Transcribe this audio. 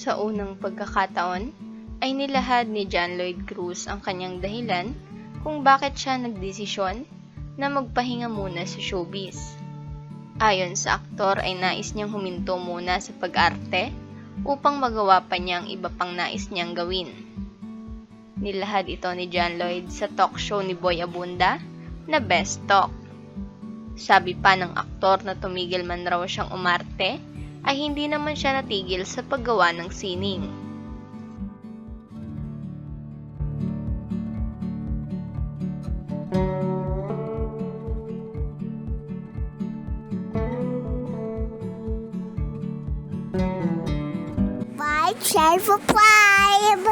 Sa unang pagkakataon, ay nilahad ni John Lloyd Cruz ang kanyang dahilan kung bakit siya nagdesisyon na magpahinga muna sa showbiz. Ayon sa aktor ay nais niyang huminto muna sa pag-arte upang magawa pa niya ang iba pang nais niyang gawin. Nilahad ito ni John Lloyd sa talk show ni Boy Abunda na Best Talk. Sabi pa ng aktor na tumigil man raw siyang umarte ay hindi naman siya natigil sa paggawa ng sining. Five, share for five.